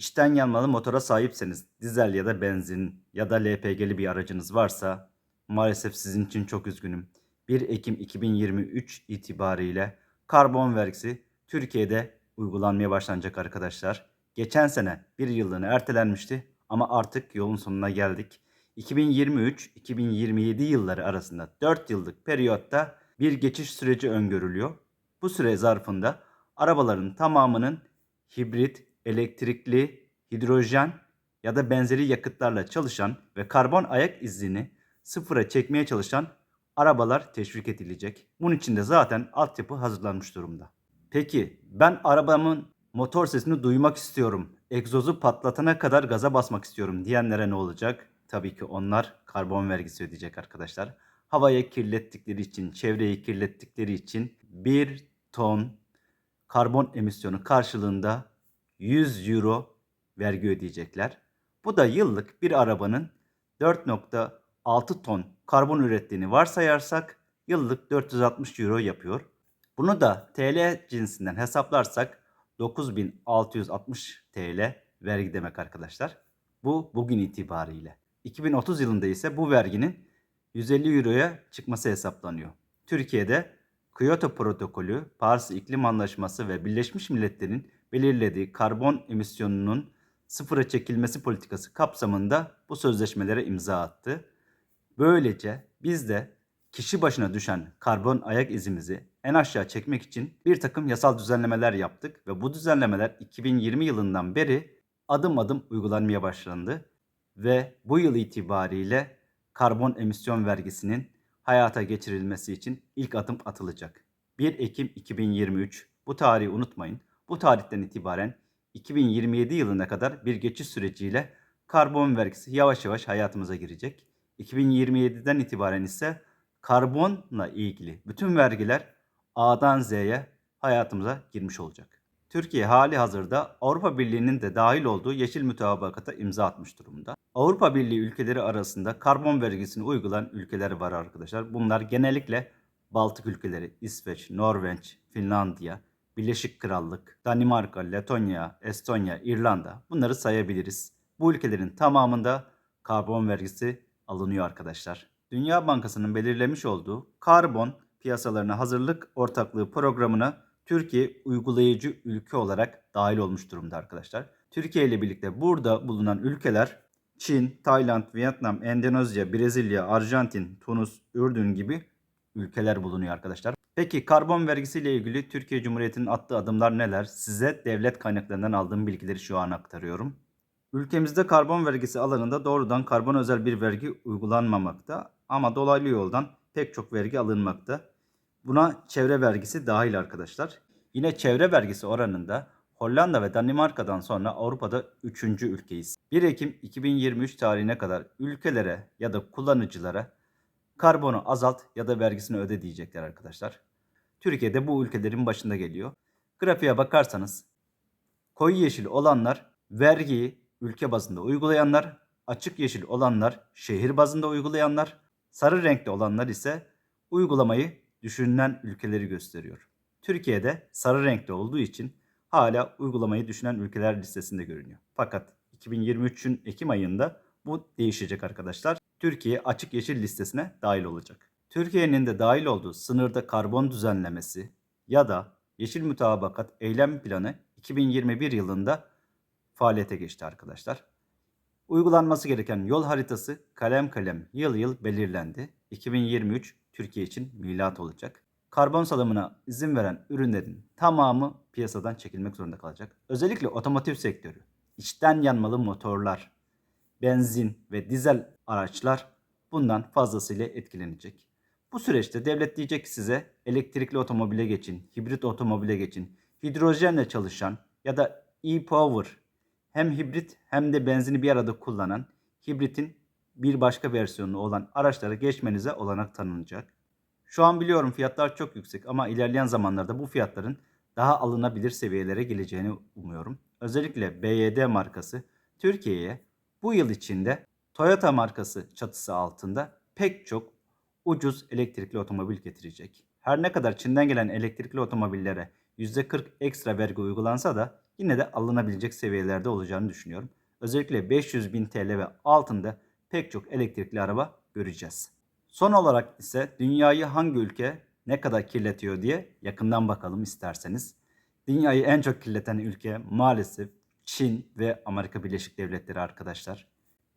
İçten yanmalı motora sahipseniz, dizel ya da benzin ya da LPG'li bir aracınız varsa maalesef sizin için çok üzgünüm. 1 Ekim 2023 itibariyle karbon vergisi Türkiye'de uygulanmaya başlanacak arkadaşlar. Geçen sene bir yıllığına ertelenmişti ama artık yolun sonuna geldik. 2023-2027 yılları arasında 4 yıllık periyotta bir geçiş süreci öngörülüyor. Bu süre zarfında arabaların tamamının hibrit, elektrikli, hidrojen ya da benzeri yakıtlarla çalışan ve karbon ayak izini sıfıra çekmeye çalışan arabalar teşvik edilecek. Bunun için de zaten altyapı hazırlanmış durumda. Peki ben arabamın motor sesini duymak istiyorum. Egzozu patlatana kadar gaza basmak istiyorum diyenlere ne olacak? Tabii ki onlar karbon vergisi ödeyecek arkadaşlar. Havayı kirlettikleri için, çevreyi kirlettikleri için 1 ton karbon emisyonu karşılığında 100 euro vergi ödeyecekler. Bu da yıllık bir arabanın 4.6 ton karbon ürettiğini varsayarsak yıllık 460 euro yapıyor. Bunu da TL cinsinden hesaplarsak 9660 TL vergi demek arkadaşlar. Bu bugün itibariyle. 2030 yılında ise bu verginin 150 euroya çıkması hesaplanıyor. Türkiye'de Kyoto Protokolü, Paris İklim Anlaşması ve Birleşmiş Milletler'in belirlediği karbon emisyonunun sıfıra çekilmesi politikası kapsamında bu sözleşmelere imza attı. Böylece biz de kişi başına düşen karbon ayak izimizi en aşağı çekmek için bir takım yasal düzenlemeler yaptık ve bu düzenlemeler 2020 yılından beri adım adım uygulanmaya başlandı ve bu yıl itibariyle karbon emisyon vergisinin hayata geçirilmesi için ilk adım atılacak. 1 Ekim 2023 bu tarihi unutmayın. Bu tarihten itibaren 2027 yılına kadar bir geçiş süreciyle karbon vergisi yavaş yavaş hayatımıza girecek. 2027'den itibaren ise karbonla ilgili bütün vergiler A'dan Z'ye hayatımıza girmiş olacak. Türkiye hali hazırda Avrupa Birliği'nin de dahil olduğu yeşil mütabakata imza atmış durumda. Avrupa Birliği ülkeleri arasında karbon vergisini uygulayan ülkeler var arkadaşlar. Bunlar genellikle Baltık ülkeleri, İsveç, Norveç, Finlandiya, Birleşik Krallık, Danimarka, Letonya, Estonya, İrlanda bunları sayabiliriz. Bu ülkelerin tamamında karbon vergisi alınıyor arkadaşlar. Dünya Bankası'nın belirlemiş olduğu karbon piyasalarına hazırlık ortaklığı programına Türkiye uygulayıcı ülke olarak dahil olmuş durumda arkadaşlar. Türkiye ile birlikte burada bulunan ülkeler Çin, Tayland, Vietnam, Endonezya, Brezilya, Arjantin, Tunus, Ürdün gibi ülkeler bulunuyor arkadaşlar. Peki karbon vergisiyle ilgili Türkiye Cumhuriyeti'nin attığı adımlar neler? Size devlet kaynaklarından aldığım bilgileri şu an aktarıyorum. Ülkemizde karbon vergisi alanında doğrudan karbon özel bir vergi uygulanmamakta ama dolaylı yoldan pek çok vergi alınmakta. Buna çevre vergisi dahil arkadaşlar. Yine çevre vergisi oranında Hollanda ve Danimarka'dan sonra Avrupa'da 3. ülkeyiz. 1 Ekim 2023 tarihine kadar ülkelere ya da kullanıcılara karbonu azalt ya da vergisini öde diyecekler arkadaşlar. Türkiye'de bu ülkelerin başında geliyor. Grafiğe bakarsanız koyu yeşil olanlar vergiyi ülke bazında uygulayanlar, açık yeşil olanlar şehir bazında uygulayanlar, sarı renkli olanlar ise uygulamayı düşünülen ülkeleri gösteriyor. Türkiye'de sarı renkli olduğu için hala uygulamayı düşünen ülkeler listesinde görünüyor. Fakat 2023'ün Ekim ayında bu değişecek arkadaşlar. Türkiye açık yeşil listesine dahil olacak. Türkiye'nin de dahil olduğu sınırda karbon düzenlemesi ya da yeşil mütabakat eylem planı 2021 yılında faaliyete geçti arkadaşlar. Uygulanması gereken yol haritası kalem kalem yıl yıl belirlendi. 2023 Türkiye için milat olacak. Karbon salımına izin veren ürünlerin tamamı piyasadan çekilmek zorunda kalacak. Özellikle otomotiv sektörü, içten yanmalı motorlar, benzin ve dizel araçlar bundan fazlasıyla etkilenecek. Bu süreçte devlet diyecek ki size elektrikli otomobile geçin, hibrit otomobile geçin, hidrojenle çalışan ya da e-power hem hibrit hem de benzini bir arada kullanan hibritin bir başka versiyonu olan araçlara geçmenize olanak tanınacak. Şu an biliyorum fiyatlar çok yüksek ama ilerleyen zamanlarda bu fiyatların daha alınabilir seviyelere geleceğini umuyorum. Özellikle BYD markası Türkiye'ye bu yıl içinde Toyota markası çatısı altında pek çok ucuz elektrikli otomobil getirecek. Her ne kadar Çin'den gelen elektrikli otomobillere %40 ekstra vergi uygulansa da yine de alınabilecek seviyelerde olacağını düşünüyorum. Özellikle 500 bin TL ve altında pek çok elektrikli araba göreceğiz. Son olarak ise dünyayı hangi ülke ne kadar kirletiyor diye yakından bakalım isterseniz. Dünyayı en çok kirleten ülke maalesef Çin ve Amerika Birleşik Devletleri arkadaşlar.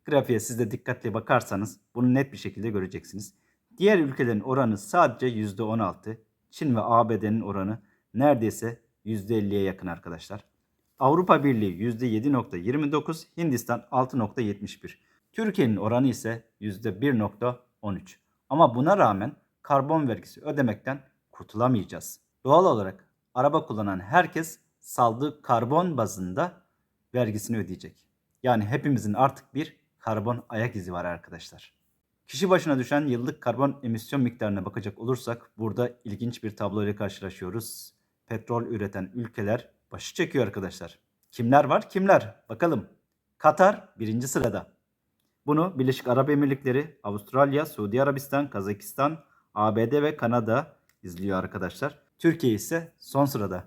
Grafiğe siz de dikkatli bakarsanız bunu net bir şekilde göreceksiniz. Diğer ülkelerin oranı sadece %16. Çin ve ABD'nin oranı neredeyse %50'ye yakın arkadaşlar. Avrupa Birliği %7.29, Hindistan 6.71. Türkiye'nin oranı ise %1.13. Ama buna rağmen karbon vergisi ödemekten kurtulamayacağız. Doğal olarak araba kullanan herkes saldığı karbon bazında vergisini ödeyecek. Yani hepimizin artık bir karbon ayak izi var arkadaşlar. Kişi başına düşen yıllık karbon emisyon miktarına bakacak olursak burada ilginç bir tablo ile karşılaşıyoruz. Petrol üreten ülkeler başı çekiyor arkadaşlar. Kimler var? Kimler? Bakalım. Katar birinci sırada. Bunu Birleşik Arap Emirlikleri, Avustralya, Suudi Arabistan, Kazakistan, ABD ve Kanada izliyor arkadaşlar. Türkiye ise son sırada.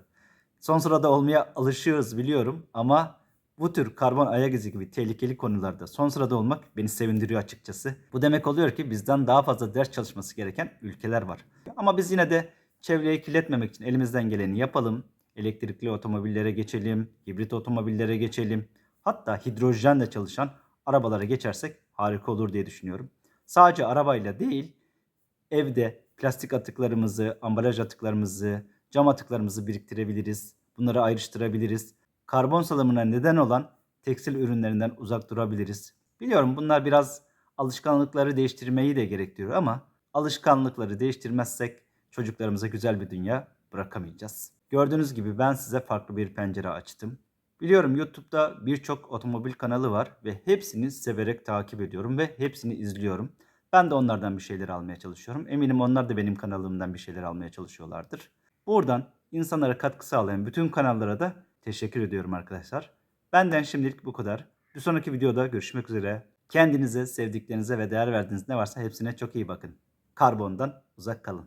Son sırada olmaya alışığız biliyorum ama bu tür karbon ayak izi gibi tehlikeli konularda son sırada olmak beni sevindiriyor açıkçası. Bu demek oluyor ki bizden daha fazla ders çalışması gereken ülkeler var. Ama biz yine de çevreyi kirletmemek için elimizden geleni yapalım. Elektrikli otomobillere geçelim, hibrit otomobillere geçelim. Hatta hidrojenle çalışan arabalara geçersek harika olur diye düşünüyorum. Sadece arabayla değil, evde plastik atıklarımızı, ambalaj atıklarımızı, cam atıklarımızı biriktirebiliriz. Bunları ayrıştırabiliriz. Karbon salımına neden olan tekstil ürünlerinden uzak durabiliriz. Biliyorum bunlar biraz alışkanlıkları değiştirmeyi de gerektiriyor ama alışkanlıkları değiştirmezsek çocuklarımıza güzel bir dünya bırakamayacağız. Gördüğünüz gibi ben size farklı bir pencere açtım. Biliyorum YouTube'da birçok otomobil kanalı var ve hepsini severek takip ediyorum ve hepsini izliyorum. Ben de onlardan bir şeyler almaya çalışıyorum. Eminim onlar da benim kanalımdan bir şeyler almaya çalışıyorlardır. Buradan insanlara katkı sağlayan bütün kanallara da teşekkür ediyorum arkadaşlar. Benden şimdilik bu kadar. Bir sonraki videoda görüşmek üzere. Kendinize, sevdiklerinize ve değer verdiğiniz ne varsa hepsine çok iyi bakın. Karbondan uzak kalın.